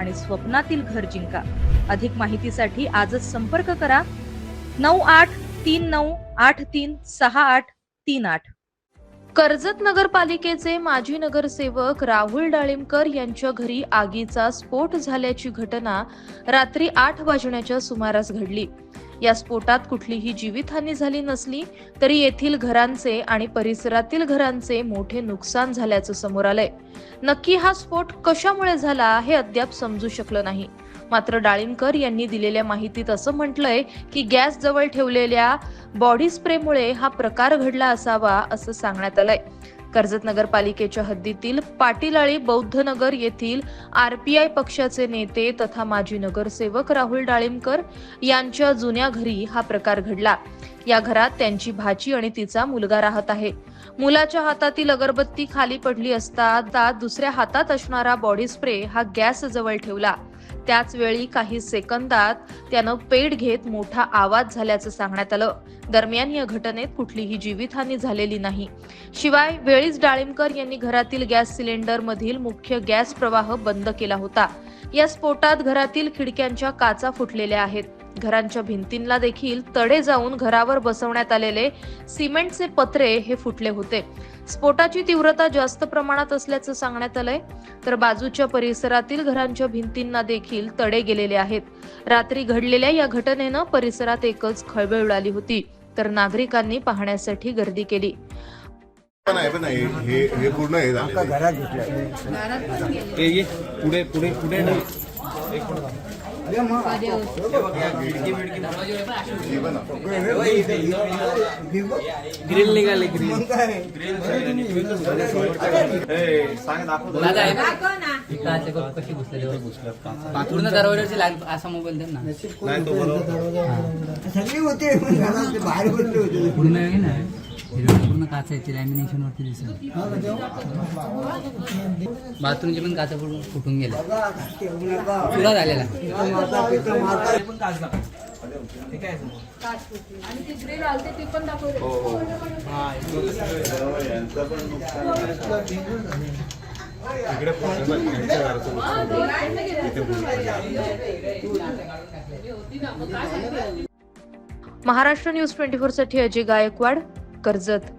आणि स्वप्नातील घर जिंका. अधिक माहितीसाठी आजच संपर्क करा. नऊ आठ तीन नऊ आठ तीन सहा आठ तीन आठ. कर्जत नगरपालिकेचे माजी नगरसेवक राहुल डाळिंबकर यांच्या घरी आगीचा स्फोट झाल्याची घटना रात्री आठ वाजण्याच्या सुमारास घडली. या स्फोटात कुठलीही जीवितहानी झाली नसली तरी येथील घरांचे आणि परिसरातील घरांचे मोठे नुकसान झाल्याचं समोर आलंय. नक्की हा स्फोट कशामुळे झाला हे अद्याप समजू शकलं नाही. मात्र डाळिंबकर यांनी दिलेल्या माहितीत असं म्हटलंय की गॅस जवळ ठेवलेल्या बॉडी स्प्रेमुळे हा प्रकार घडला असावा असं सांगण्यात आलंय. कर्जत नगरपालिकेच्या हद्दीतील पाटीलाळी बौद्धनगर येथील आरपीआय पक्षाचे नेते तथा माजी नगरसेवक राहुल डाळिंबकर यांच्या जुन्या घरी हा प्रकार घडला. या घरात त्यांची भाची आणि तिचा मुलगा राहत आहे. मुलाच्या हातातील अगरबत्ती खाली पडली असता दुसऱ्या हातात असणारा बॉडी स्प्रे हा गॅस जवळ ठेवला. त्याच वेळी काही सेकंदात त्यानं पेट घेत मोठा आवाज झाल्याचं सांगण्यात आलं. दरम्यान या घटनेत कुठलीही जीवितहानी झालेली नाही. शिवाय वेळीच डाळिंबकर यांनी घरातील गॅस सिलेंडर मधील मुख्य गॅस प्रवाह बंद केला होता. या स्फोटात घरातील खिडक्यांच्या काचा फुटलेल्या आहेत. घरांच्या भिंतींना देखील तडे जाऊन घरावर बसवण्यात आलेले सिमेंटचे पत्रे हे फुटले होते. स्फोटाची तीव्रता जास्त प्रमाणात असल्याचं सांगण्यात आलंय. तर बाजूच्या परिसरातील घरांच्या भिंतींना देखील तडे गेलेले आहेत. रात्री घडलेल्या या घटनेनं परिसरात एकच खळबळ उडाली होती. तर नागरिकांनी पाहण्यासाठी गर्दी केली. हे हे पूर्ण हे पुढे पुढे पुढे ग्रिल निघाले ग्रिल? कशी घुसलेली दरवाजाची लाइट असा मोबाईल दे ना. सगळी होते बाहेर बसले होते. पूर्ण आहे ना? हिरवळ पूर्ण काच लॅमिनेशन वरती दिसत बाथरूमचे पण काचा पूर्ण फुटून. चुरा झालेला. इकडे. इथे पूर्ण महाराष्ट्र न्यूज ट्वेंटी फोरसाठी अजय गायकवाड. कर्जत